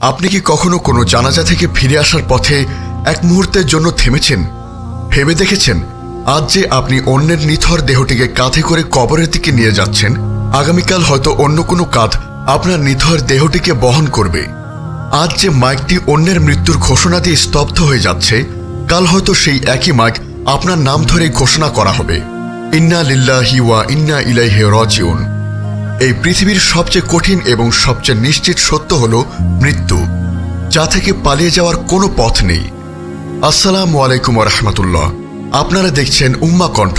আপনি কি কখনো কোনো জানাজা থেকে ফিরে আসার পথে এক মুহূর্তের জন্য থেমেছেন? ভেবে দেখেছেন? আজ যে আপনি অন্যের নিথর দেহটিকে কাঁধে করে কবরের দিকে নিয়ে যাচ্ছেন, আগামীকাল হয়তো অন্য কোনো কাঁধ আপনার নিথর দেহটিকে বহন করবে। আজ যে মাইকটি অন্যের মৃত্যুর ঘোষণা দিয়ে স্তব্ধ হয়ে যাচ্ছে, কাল হয়তো সেই একই মাইক আপনার নাম ধরে ঘোষণা করা হবে। ইন্না লিল্লাহি ওয়া ইন্না ইলাইহে রাজিউন। এই পৃথিবীর সবচেয়ে কঠিন এবং সবচেয়ে নিশ্চিত সত্য হল মৃত্যু, যা থেকে পালিয়ে যাওয়ার কোনো পথ নেই। আসসালামু আলাইকুম রহমতুল্লাহ। আপনারা দেখছেন উম্মা কণ্ঠ,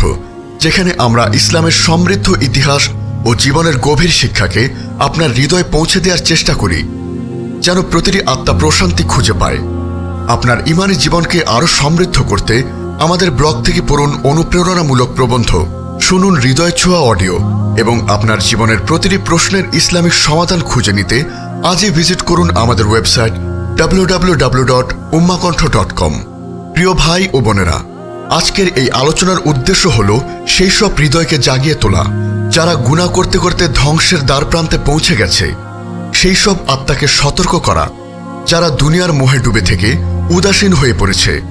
যেখানে আমরা ইসলামের সমৃদ্ধ ইতিহাস ও জীবনের গভীর শিক্ষাকে আপনার হৃদয়ে পৌঁছে দেওয়ার চেষ্টা করি, যেন প্রতিটি আত্মা প্রশান্তি খুঁজে পায়। আপনার ইমানি জীবনকে আরও সমৃদ্ধ করতে আমাদের ব্লগ থেকে পড়ুন অনুপ্রেরণামূলক প্রবন্ধ। শুনুন হৃদয় ছোঁয়া অডিও এবং আপনার জীবনের প্রতিটি প্রশ্নের ইসলামিক সমাধান খুঁজে নিতে আজই ভিজিট করুন আমাদের ওয়েবসাইট www.ummakontho.com প্রিয় ভাই ও বোনেরা, আজকের এই আলোচনার উদ্দেশ্য হল সেই সব হৃদয়কে জাগিয়ে তোলা, যারা গুণা করতে করতে ধ্বংসের দ্বার প্রান্তে পৌঁছে গেছে। সেই সব আত্মাকে সতর্ক করা, যারা দুনিয়ার মোহে ডুবে থেকে উদাসীন হয়ে পড়েছে।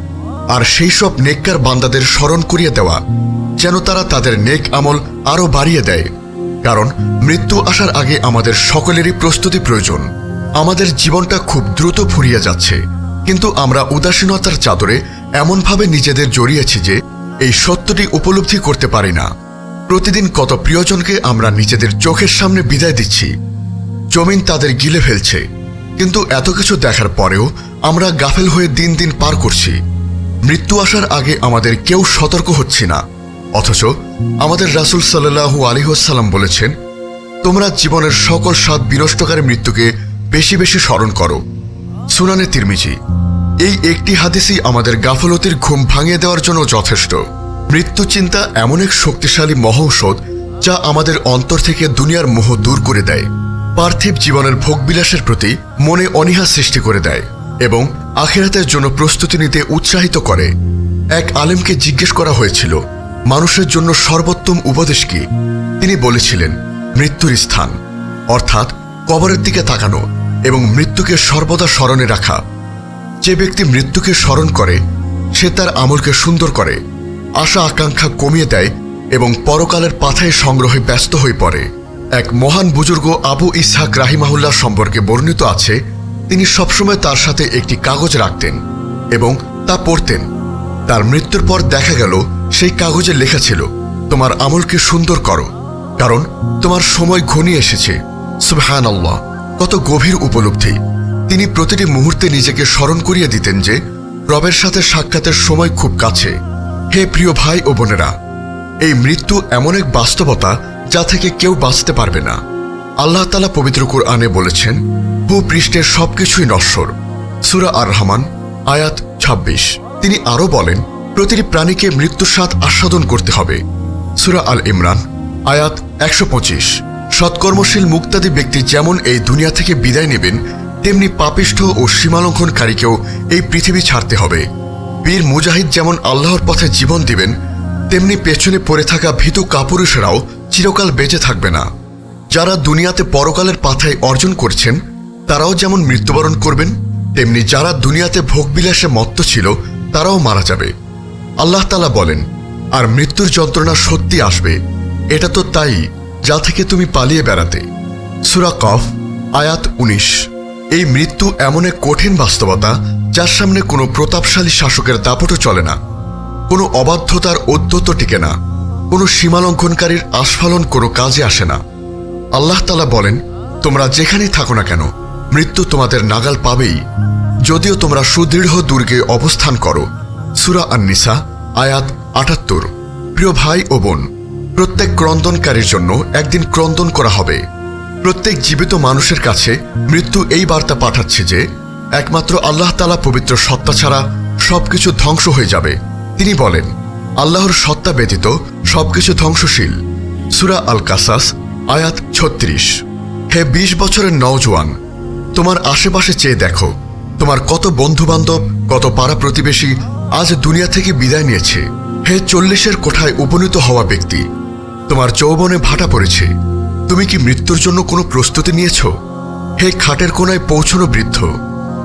আর সেই সব নেককার বান্দাদের স্মরণ করিয়ে দেওয়া যেন তারা তাদের নেক আমল আরও বাড়িয়ে দেয়। কারণ মৃত্যু আসার আগে আমাদের সকলেরই প্রস্তুতি প্রয়োজন। আমাদের জীবনটা খুব দ্রুত ফুরিয়ে যাচ্ছে। কিন্তু আমরা উদাসীনতার চাদরে এমনভাবে নিজেদের জড়িয়েছি যে এই সত্যটি উপলব্ধি করতে পারি না। প্রতিদিন কত প্রিয়জনকে আমরা নিজেদের চোখের সামনে বিদায় দিচ্ছি। জমিন তাদের গিলে ফেলছে। কিন্তু এত কিছু দেখার পরেও আমরা গাফেল হয়ে দিন দিন পার করছি। মৃত্যু আসার আগে আমাদের কেউ সতর্ক হচ্ছি না। অথচ আমাদের রাসুল সাল্লাহু আলিহাসাল্লাম বলেছেন, তোমরা জীবনের সকল স্বাদ বিনষ্টকারী মৃত্যুকে বেশি বেশি স্মরণ করো। সুনানে তিরমিজি, এই একটি হাদিসই আমাদের গাফলতির ঘুম ভাঙিয়ে দেওয়ার জন্য যথেষ্ট। মৃত্যু চিন্তা এমন এক শক্তিশালী মহৌষধ যা আমাদের অন্তর থেকে দুনিয়ার মোহ দূর করে দেয়। পার্থিব জীবনের ভোগবিলাসের প্রতি মনে অনীহা সৃষ্টি করে দেয় এবং আখেরাতের জন্য প্রস্তুতি নিতে উৎসাহিত করে। এক আলেমকে জিজ্ঞেস করা হয়েছিল মানুষের জন্য সর্বোত্তম উপদেশ কি? তিনি বলেছিলেন, মৃত্যুর স্থান, অর্থাৎ কবরের দিকে তাকানো এবং মৃত্যুকে সর্বদা স্মরণে রাখা। যে ব্যক্তি মৃত্যুকে স্মরণ করে, সে তার আমলকে সুন্দর করে, আশা আকাঙ্ক্ষা কমিয়ে দেয় এবং পরকালের পাথায় সংগ্রহে ব্যস্ত হয়ে পড়ে। এক মহান বুজুর্গ আবু ইসহাক রাহিমাহুল্লাহ সম্পর্কে বর্ণিত আছে, তিনি সবসময় তার সাথে একটি কাগজ রাখতেন এবং তা পড়তেন। তার মৃত্যুর পর দেখা গেল সেই কাগজে লেখা ছিল, তোমার আমলকে সুন্দর করো, কারণ তোমার সময় ঘনিয়ে এসেছে। সুবহান আল্লাহ কত গভীর উপলব্ধি। তিনি প্রতিটি মুহূর্তে নিজেকে স্মরণ করিয়ে দিতেন যে, রবের সাথে সাক্ষাতের সময় খুব কাছে। হে প্রিয় ভাই ও বোনেরা, এই মৃত্যু এমন এক বাস্তবতা যা থেকে কেউ বাঁচতে পারবে না। আল্লাহ তালা পবিত্র কোরআনে বলেছেন, ভূপৃষ্ঠের সবকিছুই নশ্বর। সুরা আর রহমান আয়াত ২৬ তিনি আরও বলেন প্রতিটি প্রাণীকে মৃত্যুর স্বাদ আস্বাদন করতে হবে। সুরা আল ইমরান, আয়াত একশো পঁচিশ। সৎকর্মশীল মুক্তাদি ব্যক্তি যেমন এই দুনিয়া থেকে বিদায় নেবেন, তেমনি পাপিষ্ঠ ও সীমালঙ্ঘনকারীকেও এই পৃথিবী ছাড়তে হবে। বীর মুজাহিদ যেমন আল্লাহর পথে জীবন দিবেন, তেমনি পেছনে পড়ে থাকা ভীতু কাপুরুষেরাও চিরকাল বেঁচে থাকবে না। যারা দুনিয়াতে পরকালের পাথায় অর্জন করছেন, তারাও যেমন মৃত্যুবরণ করবেন, তেমনি যারা দুনিয়াতে ভোগবিলাসে মত্ত ছিল, তারাও মারা যাবে। আল্লাহ তালা বলেন, আর মৃত্যুর যন্ত্রণা সত্যি আসবে। এটা তো তাই যা থেকে তুমি পালিয়ে বেড়াতে। সুরা কফ, আয়াত উনিশ। এই মৃত্যু এমন এক কঠিন বাস্তবতা, যার সামনে কোনো প্রতাপশালী শাসকের দাপটও চলে না। কোনো অবাধ্যতার অদ্যত টিকে না। কোনো সীমালঙ্ঘনকারীর আস্ফালন কোনো কাজে আসে না। আল্লাহ তালা বলেন, তোমরা যেখানেই থাকো না কেন, মৃত্যু তোমাদের নাগাল পাবেই। যদিও তোমরা সুদৃঢ় দুর্গে অবস্থান করো সুরা আন্নিসা, আয়াত আটাত্তর। প্রিয় ভাই ও বোন, প্রত্যেক ক্রন্দনকারীর জন্য একদিন ক্রন্দন করা হবে। প্রত্যেক জীবিত মানুষের কাছে মৃত্যু এই বার্তা পাঠাচ্ছে যে, একমাত্র আল্লাহ তালা পবিত্র সত্তা ছাড়া সবকিছু ধ্বংস হয়ে যাবে। তিনি বলেন, আল্লাহর সত্তা ব্যতীত সবকিছু ধ্বংসশীল। সুরা আল কাসাস আয়াত ছত্রিশ। হে বিশ বছরের নওজোয়ান, তোমার আশেপাশে চেয়ে দেখো, তোমার কত বন্ধু বান্ধব কত পাড়া প্রতিবেশী আজ দুনিয়া থেকে বিদায় নিয়েছে। হে চল্লিশের কোঠায় উপনীত হওয়া ব্যক্তি, তোমার যৌবনে ভাটা পড়েছে। তুমি কি মৃত্যুর জন্য কোনো প্রস্তুতি নিয়েছ? হে খাটের কোনায় পৌঁছনো বৃদ্ধ,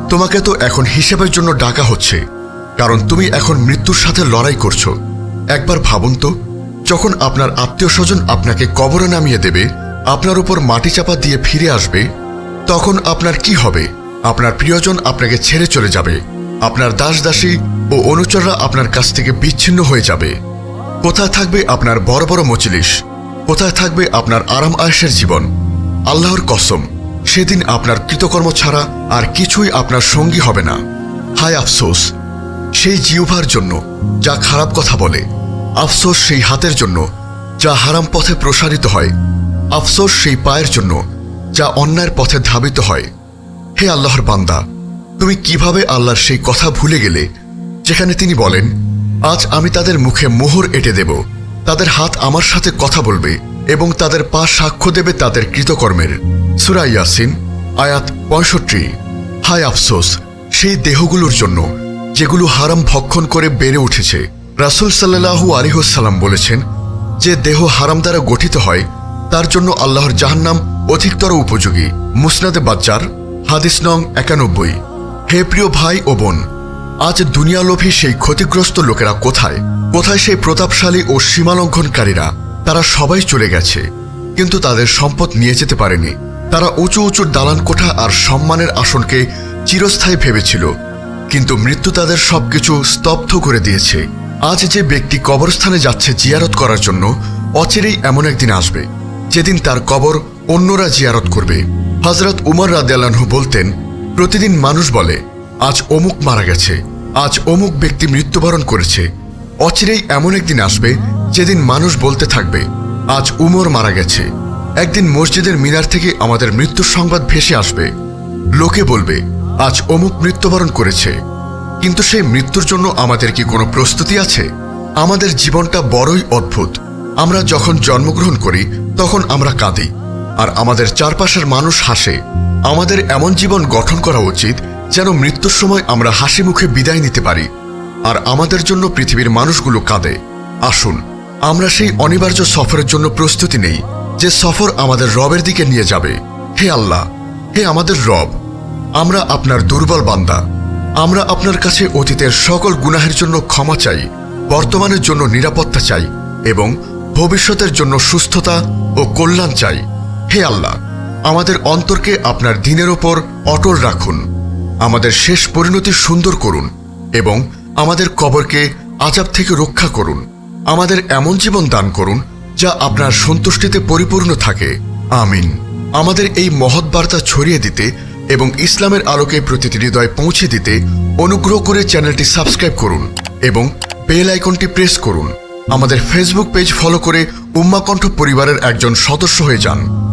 তোমাকে তো এখন হিসেবের জন্য ডাকা হচ্ছে। কারণ তুমি এখন মৃত্যুর সাথে লড়াই করছ। একবার ভাবুন তো, যখন আপনার আত্মীয় স্বজন আপনাকে কবরে নামিয়ে দেবে, আপনার উপর মাটি চাপা দিয়ে ফিরে আসবে, তখন আপনার কি হবে? আপনার প্রিয়জন আপনাকে ছেড়ে চলে যাবে। আপনার দাস দাসী ও অনুচররা আপনার কাছ থেকে বিচ্ছিন্ন হয়ে যাবে। কোথায় থাকবে আপনার বড় বড় মজলিস? কোথায় থাকবে আপনার আরাম আয়েসের জীবন? আল্লাহর কসম, সেদিন আপনার কৃতকর্ম ছাড়া আর কিছুই আপনার সঙ্গী হবে না। হায় আফসোস, সেই জিউভার জন্য যা খারাপ কথা বলে, আফসোস সেই হাতের জন্য যা হারাম পথে প্রসারিত হয়, আফসোস সেই পায়ের জন্য যা অন্যায়ের পথে ধাবিত হয়। হে আল্লাহর বান্দা তুমি কীভাবে আল্লাহর সেই কথা ভুলে গেলে? যেখানে তিনি বলেন, আজ আমি তাদের মুখে মোহর এঁটে দেব। তাদের হাত আমার সাথে কথা বলবে এবং তাদের পা সাক্ষ্য দেবে তাদের কৃতকর্মের। সুরা ইয়াসিন, আয়াত পঁয়ষট্টি। হায় আফসোস, সেই দেহগুলোর জন্য, যেগুলো হারাম ভক্ষণ করে বেড়ে উঠেছে। রাসুল সাল্লাহু আলিহসাল্লাম বলেছেন, যে দেহ হারাম দ্বারা গঠিত হয়, তার জন্য আল্লাহর জাহান্নাম অধিকতর উপযোগী। মুসনাদে বাচ্চার হাদিস নং একানব্বই। হে প্রিয় ভাই ও বোন, আজ দুনিয়ালোভী সেই ক্ষতিগ্রস্ত লোকেরা কোথায়? কোথায় সেই প্রতাপশালী ও সীমালঙ্ঘনকারীরা? তারা সবাই চলে গেছে, কিন্তু তাদের সম্পদ নিয়ে যেতে পারেনি। তারা উঁচু উঁচু দালান কোঠা আর সম্মানের আসনকে চিরস্থায়ী ভেবেছিল, কিন্তু মৃত্যু তাদের সবকিছু স্তব্ধ করে দিয়েছে। আজ যে ব্যক্তি কবরস্থানে যাচ্ছে জিয়ারত করার জন্য, অচিরেই এমন একদিন আসবে। যেদিন তার কবর অন্যরা জিয়ারত করবে। হজরত উমর রাদিয়াল্লাহু বলতেন প্রতিদিন মানুষ বলে, আজ অমুক মারা গেছে, আজ অমুক ব্যক্তি মৃত্যুবরণ করেছে। অচিরেই এমন একদিন আসবে, যেদিন মানুষ বলতে থাকবে, আজ উমর মারা গেছে। একদিন মসজিদের মিনার থেকে আমাদের মৃত্যুর সংবাদ ভেসে আসবে। লোকে বলবে, আজ অমুক মৃত্যুবরণ করেছে। কিন্তু সেই মৃত্যুর জন্য আমাদের কি কোনো প্রস্তুতি আছে? আমাদের জীবনটা বড়ই অদ্ভুত। আমরা যখন জন্মগ্রহণ করি, তখন আমরা কাঁদি, আর আমাদের চারপাশের মানুষ হাসে। আমাদের এমন জীবন গঠন করা উচিত যেন মৃত্যুর সময় আমরা হাসি মুখে বিদায় নিতে পারি। আর আমাদের জন্য পৃথিবীর মানুষগুলো কাঁদে। আসুন, আমরা সেই অনিবার্য সফরের জন্য প্রস্তুতি নেই যে সফর আমাদের রবের দিকে নিয়ে যাবে। হে আল্লাহ, হে আমাদের রব, আমরা আপনার দুর্বল বান্দা। আমরা আপনার কাছে অতীতের সকল গুনাহের জন্য ক্ষমা চাই, বর্তমানের জন্য নিরাপত্তা চাই এবং ভবিষ্যতের জন্য সুস্থতা ও কল্যাণ চাই। হে আল্লাহ আমাদের অন্তরকে আপনার দিনের ওপর অটল রাখুন। আমাদের শেষ পরিণতি সুন্দর করুন এবং আমাদের কবরকে আজাব থেকে রক্ষা করুন। আমাদের এমন জীবন দান করুন যা আপনার সন্তুষ্টিতে পরিপূর্ণ থাকে। আমিন। আমাদের এই মহৎ বার্তা ছড়িয়ে দিতে এবং ইসলামের আলোকে প্রতিটি হৃদয় পৌঁছে দিতে অনুগ্রহ করে চ্যানেলটি সাবস্ক্রাইব করুন এবং বেল আইকনটি প্রেস করুন। আমাদের ফেসবুক পেজ ফলো করে উম্মাকণ্ঠ পরিবারের একজন সদস্য হয়ে যান।